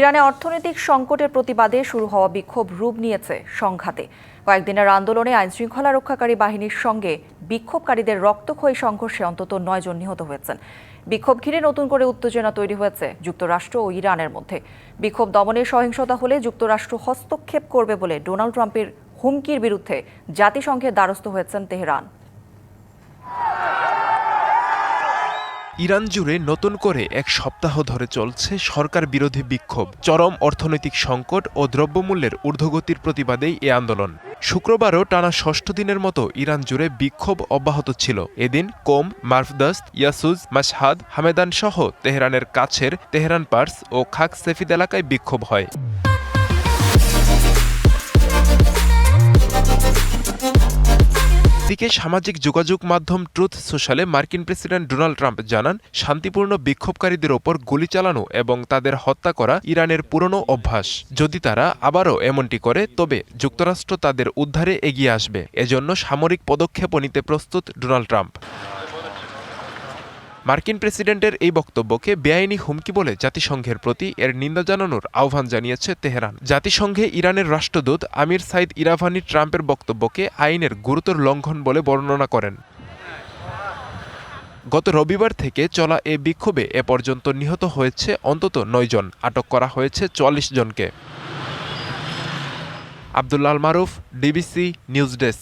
ইরানে অর্থনৈতিক সংকটের প্রতিবাদে শুরু হওয়া বিক্ষোভ রূপ নিয়েছে সংঘাতে। কয়েকদিনের আন্দোলনে আইনশৃঙ্খলা রক্ষাকারী বাহিনীর সঙ্গে বিক্ষোভকারীদের রক্তক্ষয়ী সংঘর্ষে অন্তত নয় জন নিহত হয়েছেন। বিক্ষোভ ঘিরে নতুন করে উত্তেজনা তৈরি হয়েছে যুক্তরাষ্ট্র ও ইরানের মধ্যে। বিক্ষোভ দমনে সহিংসতা হলে যুক্তরাষ্ট্র হস্তক্ষেপ করবে বলে ডোনাল্ড ট্রাম্পের হুমকির বিরুদ্ধে জাতিসংঘের দ্বারস্থ হয়েছেন তেহরান। ইরান জুড়ে নতুন করে এক সপ্তাহ ধরে চলছে সরকার বিরোধী বিক্ষোভ, চরম অর্থনৈতিক সংকট ও দ্রব্যমূল্যের ঊর্ধ্বগতির প্রতিবাদেই এ আন্দোলন। শুক্রবারও টানা ষষ্ঠ দিনের মতো ইরান জুড়ে বিক্ষোভ অব্যাহত ছিল। এদিন কোম, মারফদাস্ত, ইয়াসুজ মাসহাদ হামেদান সহ তেহরানের কাছের তেহরান পার্স ও খাক সেফিদ এলাকায় বিক্ষোভ হয়। দিকে সামাজিক যোগাযোগ মাধ্যম ট্রুথ সোশ্যালে মার্কিন প্রেসিডেন্ট ডোনাল্ড ট্রাম্প জানান, শান্তিপূর্ণ বিক্ষোভকারীদের ওপর গুলি চালানো এবং তাদের হত্যা করা ইরানের পুরনো অভ্যাস। যদি তারা আবারও এমনটি করে, তবে যুক্তরাষ্ট্র তাদের উদ্ধারে এগিয়ে আসবে। এজন্য সামরিক পদক্ষেপও নিতে প্রস্তুত ডোনাল্ড ট্রাম্প। মার্কিন প্রেসিডেন্টের এই বক্তব্যকে বেআইনি হুমকি বলে জাতিসংঘের প্রতি এর নিন্দা জানানোর আহ্বান জানিয়েছে তেহরান। জাতিসংঘে ইরানের রাষ্ট্রদূত আমির সাইদ ইরাভানি ট্রাম্পের বক্তব্যকে আইনের গুরুতর লঙ্ঘন বলে বর্ণনা করেন। গত রবিবার থেকে চলা এ বিক্ষোভে এ পর্যন্ত নিহত হয়েছে অন্তত নয় জন। আটক করা হয়েছে চল্লিশ জনকে। Abdullah Al Maruf, DBC news desk.